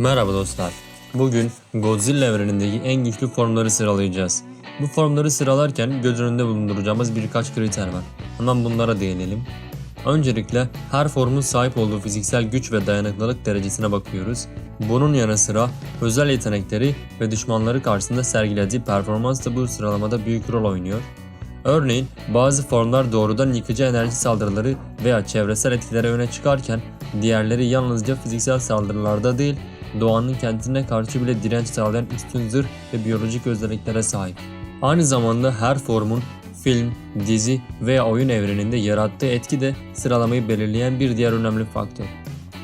Merhaba dostlar. Bugün Godzilla evrenindeki en güçlü formları sıralayacağız. Bu formları sıralarken göz önünde bulunduracağımız birkaç kriter var. Hemen bunlara değinelim. Öncelikle her formun sahip olduğu fiziksel güç ve dayanıklılık derecesine bakıyoruz. Bunun yanı sıra özel yetenekleri ve düşmanları karşısında sergilediği performans da bu sıralamada büyük rol oynuyor. Örneğin bazı formlar doğrudan yıkıcı enerji saldırıları veya çevresel etkilere öne çıkarken diğerleri yalnızca fiziksel saldırılarda değil doğanın kendine karşı bile direnç sağlayan üstün zırh ve biyolojik özelliklere sahip. Aynı zamanda her formun film, dizi veya oyun evreninde yarattığı etki de sıralamayı belirleyen bir diğer önemli faktör.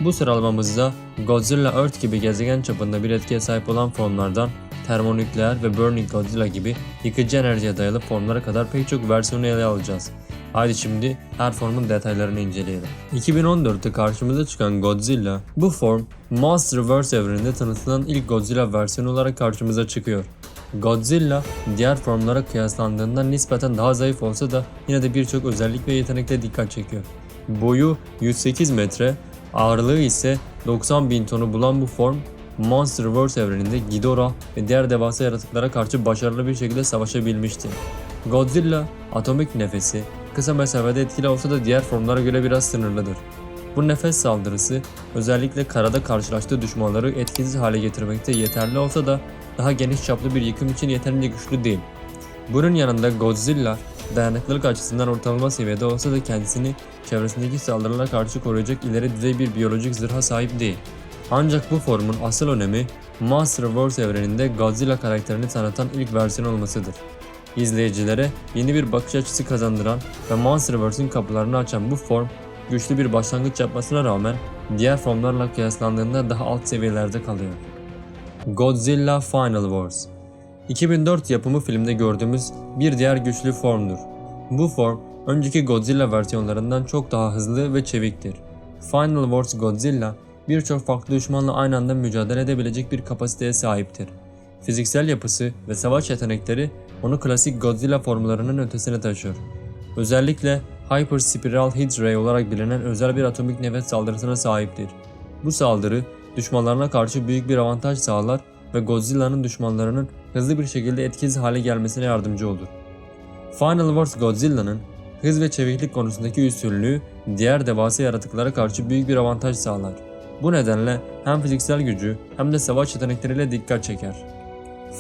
Bu sıralamamızda Godzilla Earth gibi gezegen çapında bir etkiye sahip olan formlardan termonükleer ve Burning Godzilla gibi yıkıcı enerjiye dayalı formlara kadar pek çok versiyonu ele alacağız. Haydi şimdi her formun detaylarını inceleyelim. 2014'te karşımıza çıkan Godzilla, bu form Monsterverse evreninde tanıtılan ilk Godzilla versiyonu olarak karşımıza çıkıyor. Godzilla diğer formlara kıyaslandığında nispeten daha zayıf olsa da yine de birçok özellik ve yetenekle dikkat çekiyor. Boyu 108 metre, ağırlığı ise 90 bin tonu bulan bu form Monsterverse evreninde Ghidorah ve diğer devasa yaratıklara karşı başarılı bir şekilde savaşabilmişti. Godzilla, atomik nefesi, kısa mesafede etkili olsa da diğer formlara göre biraz sınırlıdır. Bu nefes saldırısı özellikle karada karşılaştığı düşmanları etkisiz hale getirmekte yeterli olsa da daha geniş çaplı bir yıkım için yeterince güçlü değil. Bunun yanında Godzilla dayanıklılık açısından ortalama seviyede olsa da kendisini çevresindeki saldırılara karşı koruyacak ileri düzey bir biyolojik zırha sahip değil. Ancak bu formun asıl önemi Monsterverse evreninde Godzilla karakterini tanıtan ilk versiyon olmasıdır. İzleyicilere yeni bir bakış açısı kazandıran ve Monsterverse'in kapılarını açan bu form güçlü bir başlangıç yapmasına rağmen diğer formlarla kıyaslandığında daha alt seviyelerde kalıyor. Godzilla Final Wars 2004 yapımı filmde gördüğümüz bir diğer güçlü formdur. Bu form önceki Godzilla versiyonlarından çok daha hızlı ve çeviktir. Final Wars Godzilla birçok farklı düşmanla aynı anda mücadele edebilecek bir kapasiteye sahiptir. Fiziksel yapısı ve savaş yetenekleri onu klasik Godzilla formlarının ötesine taşıyor. Özellikle Hyper Spiral Hit Ray olarak bilinen özel bir atomik nefes saldırısına sahiptir. Bu saldırı düşmanlarına karşı büyük bir avantaj sağlar ve Godzilla'nın düşmanlarının hızlı bir şekilde etkisiz hale gelmesine yardımcı olur. Final Wars Godzilla'nın hız ve çeviklik konusundaki üstünlüğü diğer devasa yaratıklara karşı büyük bir avantaj sağlar. Bu nedenle hem fiziksel gücü hem de savaş yetenekleriyle dikkat çeker.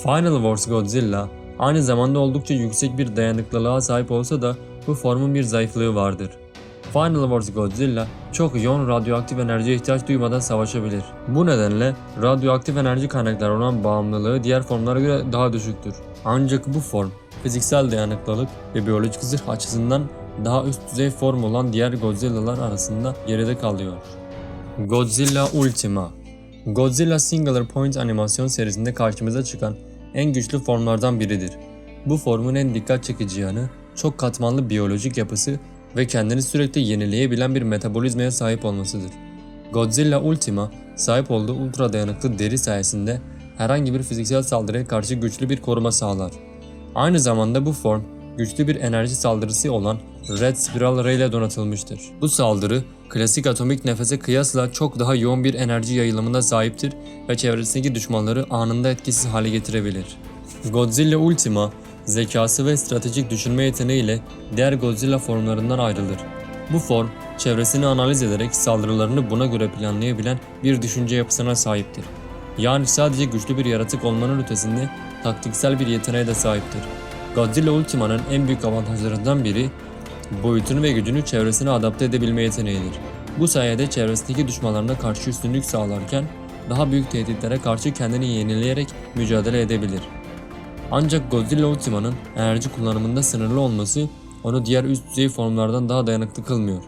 Final Wars Godzilla aynı zamanda oldukça yüksek bir dayanıklılığa sahip olsa da bu formun bir zayıflığı vardır. Final Wars Godzilla çok yoğun radyoaktif enerjiye ihtiyaç duymadan savaşabilir. Bu nedenle radyoaktif enerji kaynakları olan bağımlılığı diğer formlara göre daha düşüktür. Ancak bu form fiziksel dayanıklılık ve biyolojik zırh açısından daha üst düzey form olan diğer Godzilla'lar arasında geride kalıyor. Godzilla Ultima Godzilla Singular Point animasyon serisinde karşımıza çıkan en güçlü formlardan biridir. Bu formun en dikkat çekici yanı çok katmanlı biyolojik yapısı ve kendini sürekli yenileyebilen bir metabolizmaya sahip olmasıdır. Godzilla Ultima sahip olduğu ultra dayanıklı deri sayesinde herhangi bir fiziksel saldırıya karşı güçlü bir koruma sağlar. Aynı zamanda bu form güçlü bir enerji saldırısı olan Red Spiral Ray ile donatılmıştır. Bu saldırı klasik atomik nefese kıyasla çok daha yoğun bir enerji yayılımına sahiptir ve çevresindeki düşmanları anında etkisiz hale getirebilir. Godzilla Ultima zekası ve stratejik düşünme yeteneğiyle diğer Godzilla formlarından ayrılır. Bu form, çevresini analiz ederek saldırılarını buna göre planlayabilen bir düşünce yapısına sahiptir. Yani sadece güçlü bir yaratık olmanın ötesinde taktiksel bir yeteneğe de sahiptir. Godzilla Ultima'nın en büyük avantajlarından biri boyutunu ve gücünü çevresine adapte edebilme yeteneğidir. Bu sayede çevresindeki düşmanlarına karşı üstünlük sağlarken daha büyük tehditlere karşı kendini yenileyerek mücadele edebilir. Ancak Godzilla Ultima'nın enerji kullanımında sınırlı olması onu diğer üst düzey formlardan daha dayanıklı kılmıyor.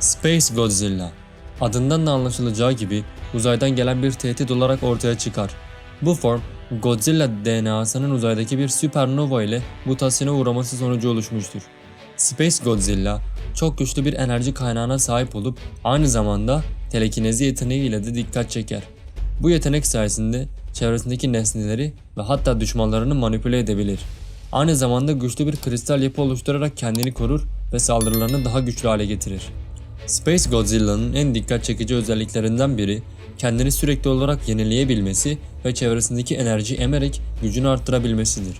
Space Godzilla Adından da anlaşılacağı gibi uzaydan gelen bir tehdit olarak ortaya çıkar. Bu form Godzilla DNA'sının uzaydaki bir süpernova ile mutasyona uğraması sonucu oluşmuştur. Space Godzilla çok güçlü bir enerji kaynağına sahip olup aynı zamanda telekinezi yeteneğiyle de dikkat çeker. Bu yetenek sayesinde çevresindeki nesneleri ve hatta düşmanlarını manipüle edebilir. Aynı zamanda güçlü bir kristal yapı oluşturarak kendini korur ve saldırılarını daha güçlü hale getirir. Space Godzilla'nın en dikkat çekici özelliklerinden biri kendini sürekli olarak yenileyebilmesi ve çevresindeki enerji emerek gücünü arttırabilmesidir.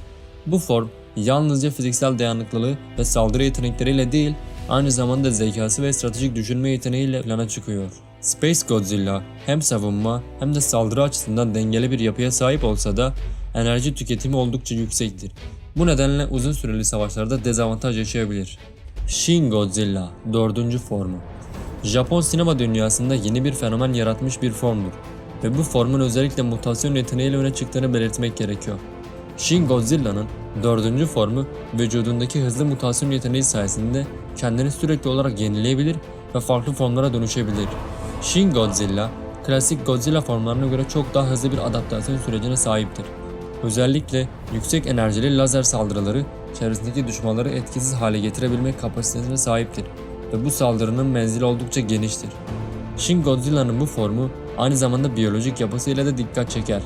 Bu form yalnızca fiziksel dayanıklılığı ve saldırı yetenekleriyle değil, aynı zamanda zekası ve stratejik düşünme yeteneğiyle plana çıkıyor. Space Godzilla hem savunma hem de saldırı açısından dengeli bir yapıya sahip olsa da enerji tüketimi oldukça yüksektir. Bu nedenle uzun süreli savaşlarda dezavantaj yaşayabilir. Shin Godzilla 4. formu Japon sinema dünyasında yeni bir fenomen yaratmış bir formdur ve bu formun özellikle mutasyon yeteneğiyle öne çıktığını belirtmek gerekiyor. Shin Godzilla'nın dördüncü formu vücudundaki hızlı mutasyon yeteneği sayesinde kendini sürekli olarak yenileyebilir ve farklı formlara dönüşebilir. Shin Godzilla, klasik Godzilla formlarına göre çok daha hızlı bir adaptasyon sürecine sahiptir. Özellikle yüksek enerjili lazer saldırıları çevresindeki düşmanları etkisiz hale getirebilme kapasitesine sahiptir ve bu saldırının menzili oldukça geniştir. Shin Godzilla'nın bu formu aynı zamanda biyolojik yapısıyla da dikkat çeker.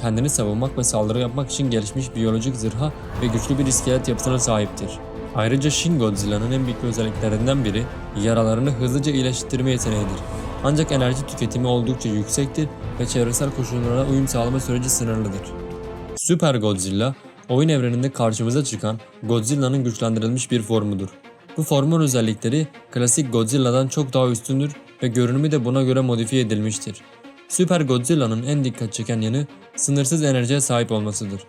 Kendini savunmak ve saldırı yapmak için gelişmiş biyolojik zırha ve güçlü bir iskelet yapısına sahiptir. Ayrıca Shin Godzilla'nın en büyük özelliklerinden biri yaralarını hızlıca iyileştirme yeteneğidir. Ancak enerji tüketimi oldukça yüksektir ve çevresel koşullara uyum sağlama süreci sınırlıdır. Süper Godzilla, oyun evreninde karşımıza çıkan Godzilla'nın güçlendirilmiş bir formudur. Bu formun özellikleri klasik Godzilla'dan çok daha üstündür ve görünümü de buna göre modifiye edilmiştir. Süper Godzilla'nın en dikkat çeken yanı sınırsız enerjiye sahip olmasıdır.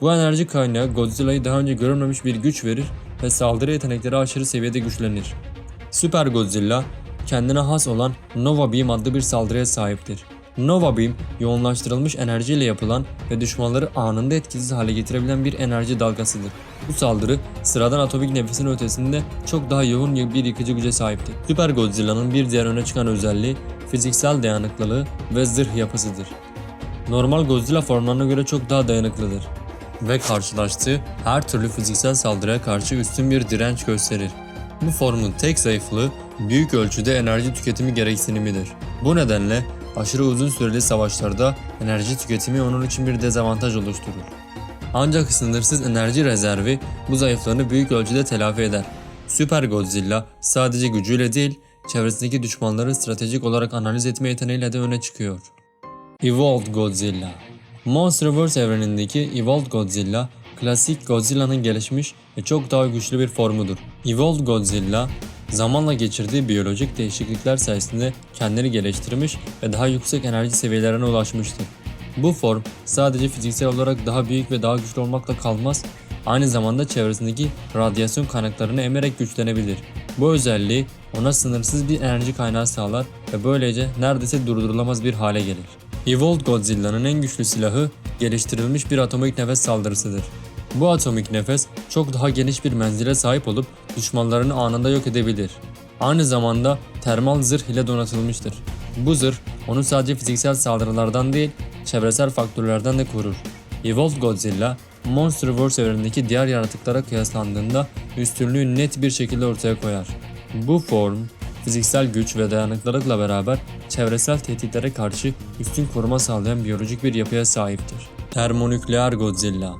Bu enerji kaynağı Godzilla'yı daha önce görülmemiş bir güç verir ve saldırı yetenekleri aşırı seviyede güçlenir. Süper Godzilla, kendine has olan Nova Beam adlı bir saldırıya sahiptir. Nova Beam, yoğunlaştırılmış enerjiyle yapılan ve düşmanları anında etkisiz hale getirebilen bir enerji dalgasıdır. Bu saldırı, sıradan atomik nefesin ötesinde çok daha yoğun bir yıkıcı güce sahiptir. Süper Godzilla'nın bir diğer öne çıkan özelliği, fiziksel dayanıklılığı ve zırh yapısıdır. Normal Godzilla formlarına göre çok daha dayanıklıdır ve karşılaştığı her türlü fiziksel saldırıya karşı üstün bir direnç gösterir. Bu formun tek zayıflığı büyük ölçüde enerji tüketimi gereksinimidir. Bu nedenle aşırı uzun süreli savaşlarda enerji tüketimi onun için bir dezavantaj oluşturur. Ancak sınırsız enerji rezervi bu zayıflığını büyük ölçüde telafi eder. Süper Godzilla sadece gücüyle değil, çevresindeki düşmanları stratejik olarak analiz etme yeteneğiyle de öne çıkıyor. Evolved Godzilla Monsterverse evrenindeki Evolved Godzilla, klasik Godzilla'nın gelişmiş ve çok daha güçlü bir formudur. Evolved Godzilla, zamanla geçirdiği biyolojik değişiklikler sayesinde kendini geliştirmiş ve daha yüksek enerji seviyelerine ulaşmıştır. Bu form sadece fiziksel olarak daha büyük ve daha güçlü olmakla kalmaz, aynı zamanda çevresindeki radyasyon kaynaklarını emerek güçlenebilir. Bu özelliği ona sınırsız bir enerji kaynağı sağlar ve böylece neredeyse durdurulamaz bir hale gelir. Evolved Godzilla'nın en güçlü silahı geliştirilmiş bir atomik nefes saldırısıdır. Bu atomik nefes çok daha geniş bir menzile sahip olup düşmanlarını anında yok edebilir. Aynı zamanda termal zırh ile donatılmıştır. Bu zırh onu sadece fiziksel saldırılardan değil, çevresel faktörlerden de korur. Evolved Godzilla, Monsterverse evrenindeki diğer yaratıklara kıyaslandığında üstünlüğü net bir şekilde ortaya koyar. Bu form, fiziksel güç ve dayanıklılıkla beraber çevresel tehditlere karşı üstün koruma sağlayan biyolojik bir yapıya sahiptir. Termonükleer Godzilla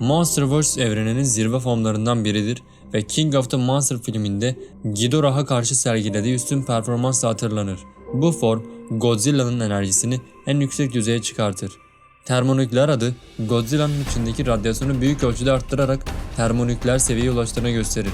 Monsterverse evreninin zirve formlarından biridir ve King of the Monster filminde Ghidorah'a karşı sergilediği üstün performansla hatırlanır. Bu form Godzilla'nın enerjisini en yüksek düzeye çıkartır. Termonükleer adı Godzilla'nın içindeki radyasyonu büyük ölçüde arttırarak termonükleer seviyeye ulaştığını gösterir.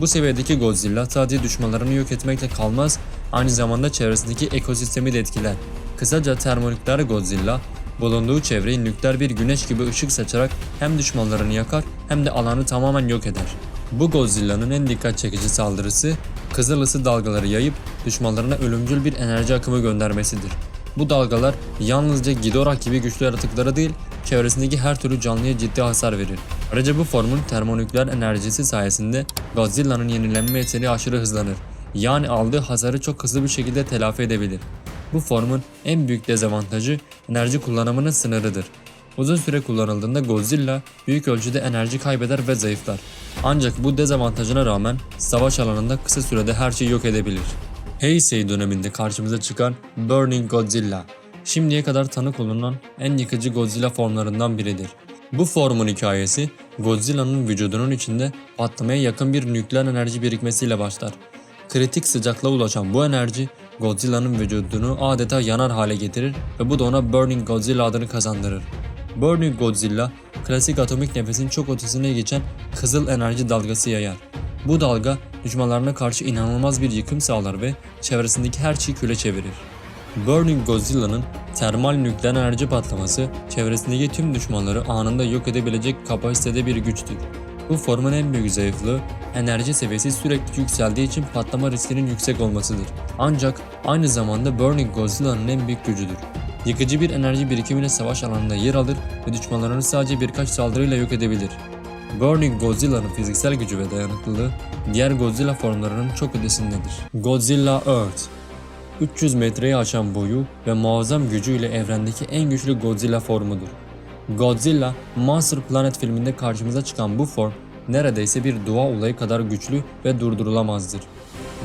Bu seviyedeki Godzilla sadece düşmanlarını yok etmekle kalmaz, aynı zamanda çevresindeki ekosistemi de etkiler. Kısaca termonükleer Godzilla, bulunduğu çevreyi nükleer bir güneş gibi ışık saçarak hem düşmanlarını yakar hem de alanı tamamen yok eder. Bu Godzilla'nın en dikkat çekici saldırısı, kızıl ısı dalgaları yayıp düşmanlarına ölümcül bir enerji akımı göndermesidir. Bu dalgalar yalnızca Ghidorah gibi güçlü yaratıklara değil, çevresindeki her türlü canlıya ciddi hasar verir. Ayrıca bu formun termonükleer enerjisi sayesinde Godzilla'nın yenilenme yeteneği aşırı hızlanır. Yani aldığı hasarı çok hızlı bir şekilde telafi edebilir. Bu formun en büyük dezavantajı enerji kullanımının sınırıdır. Uzun süre kullanıldığında Godzilla büyük ölçüde enerji kaybeder ve zayıflar. Ancak bu dezavantajına rağmen savaş alanında kısa sürede her şeyi yok edebilir. Heisei döneminde karşımıza çıkan Burning Godzilla, şimdiye kadar tanık olunan en yıkıcı Godzilla formlarından biridir. Bu formun hikayesi Godzilla'nın vücudunun içinde patlamaya yakın bir nükleer enerji birikmesiyle başlar. Kritik sıcaklığa ulaşan bu enerji Godzilla'nın vücudunu adeta yanar hale getirir ve bu da ona Burning Godzilla adını kazandırır. Burning Godzilla, klasik atomik nefesin çok ötesine geçen kızıl enerji dalgası yayar. Bu dalga düşmanlarına karşı inanılmaz bir yıkım sağlar ve çevresindeki her şeyi küle çevirir. Burning Godzilla'nın termal nükleer enerji patlaması çevresindeki tüm düşmanları anında yok edebilecek kapasitede bir güçtür. Bu formun en büyük zayıflığı enerji seviyesi sürekli yükseldiği için patlama riskinin yüksek olmasıdır. Ancak aynı zamanda Burning Godzilla'nın en büyük gücüdür. Yıkıcı bir enerji birikimiyle savaş alanında yer alır ve düşmanlarını sadece birkaç saldırıyla yok edebilir. Burning Godzilla'nın fiziksel gücü ve dayanıklılığı diğer Godzilla formlarının çok ötesindedir. Godzilla Earth 300 metreyi aşan boyu ve muazzam gücüyle evrendeki en güçlü Godzilla formudur. Godzilla, Monster Planet filminde karşımıza çıkan bu form neredeyse bir doğa olayı kadar güçlü ve durdurulamazdır.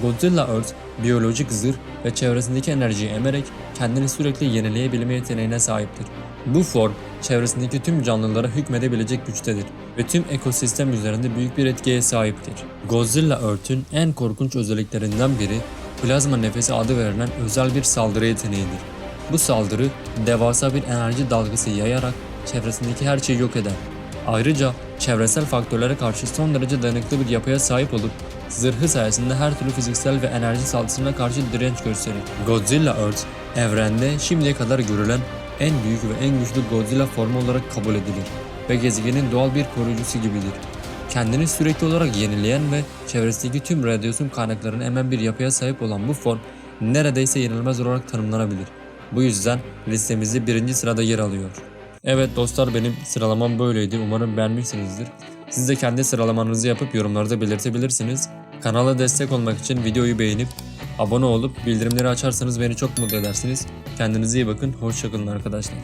Godzilla Earth, biyolojik zırh ve çevresindeki enerjiyi emerek kendini sürekli yenileyebilme yeteneğine sahiptir. Bu form, çevresindeki tüm canlılara hükmedebilecek güçtedir ve tüm ekosistem üzerinde büyük bir etkiye sahiptir. Godzilla Earth'ün en korkunç özelliklerinden biri, plazma nefesi adı verilen özel bir saldırı yeteneğidir. Bu saldırı devasa bir enerji dalgası yayarak çevresindeki her şeyi yok eder. Ayrıca çevresel faktörlere karşı son derece dayanıklı bir yapıya sahip olup zırhı sayesinde her türlü fiziksel ve enerji saldırısına karşı direnç gösterir. Godzilla Earth, evrende şimdiye kadar görülen en büyük ve en güçlü Godzilla formu olarak kabul edilir ve gezegenin doğal bir koruyucusu gibidir. Kendini sürekli olarak yenileyen ve çevresindeki tüm radyasyon kaynaklarını emen bir yapıya sahip olan bu form neredeyse yenilmez olarak tanımlanabilir. Bu yüzden listemizde birinci sırada yer alıyor. Evet dostlar benim sıralamam böyleydi. Umarım beğenmişsinizdir. Siz de kendi sıralamanızı yapıp yorumlarda belirtebilirsiniz. Kanala destek olmak için videoyu beğenip abone olup bildirimleri açarsanız beni çok mutlu edersiniz. Kendinize iyi bakın. Hoşçakalın arkadaşlar.